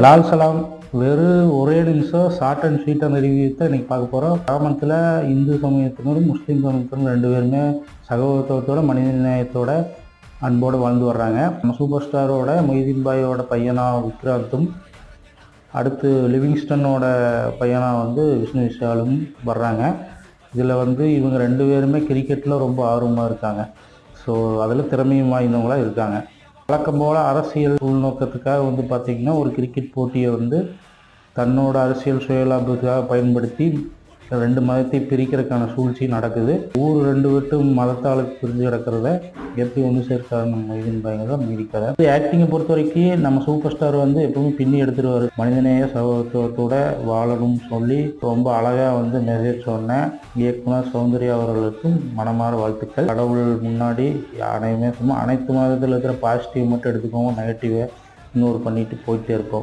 லால் சலாம் வெறும் ஒரே நிமிஷம் ஷார்ட் அண்ட் ஸ்வீட்டாக நிறுவியத்தை இன்னைக்கு பார்க்க போகிறோம் கிராமத்தில் இந்து சமயத்தினரும் முஸ்லீம் சமயத்தினரும் ரெண்டு பேருமே சகோதரத்தோட மனித நேயத்தோட அன்போடு வாழ்ந்து வர்றாங்க. நம்ம சூப்பர் ஸ்டாரோட மொய்தீன் பாயோட பையனா விக்ராந்தும் அடுத்து லிவிங்ஸ்டனோட பையனா வந்து விஷ்ணு விஷாலும் வர்றாங்க. இதில் வந்து இவங்க ரெண்டு பேருமே கிரிக்கெட்டில் ரொம்ப ஆர்வமாக இருக்காங்க. ஸோ அதில் திறமையும் வாய்ந்தவங்களாக இருக்காங்க. வழக்கம் போல் அரசியல் உள்நோக்கத்துக்காக வந்து பார்த்திங்கன்னா ஒரு கிரிக்கெட் போட்டியை வந்து தன்னோட அரசியல் சுயலாபத்துக்காக பயன்படுத்தி ரெண்டு மதத்தை பிரிக்கிறதுக்கான சூழ்ச்சி நடக்குது. ஊர் ரெண்டு விட்டும் மதத்தால் பிரிஞ்சு கிடக்கிறத எப்படி ஒன்று சேர்க்காரு நம்ம இதுன்னு தான் மீதிக்கதை ஆக்டிங்கை பொறுத்த வரைக்கும் நம்ம சூப்பர் ஸ்டார் வந்து எப்பவுமே பின்னி எடுத்துருவார். மனிதநேய சகோதரத்தோட வாழணும்னு சொல்லி ரொம்ப அழகாக வந்து மெசேஜ் சொன்னேன் இயக்குனர் சௌந்தர்யா அவர்களுக்கும் மனமாற வாழ்த்துக்கள். கடவுள் முன்னாடி அனைவருமே சும்மா அனைத்து மதத்தில் இருக்கிற பாசிட்டிவ் மட்டும் எடுத்துக்கோங்க நெகட்டிவை இன்னொரு பண்ணிட்டு போயிட்டே இருப்போம்.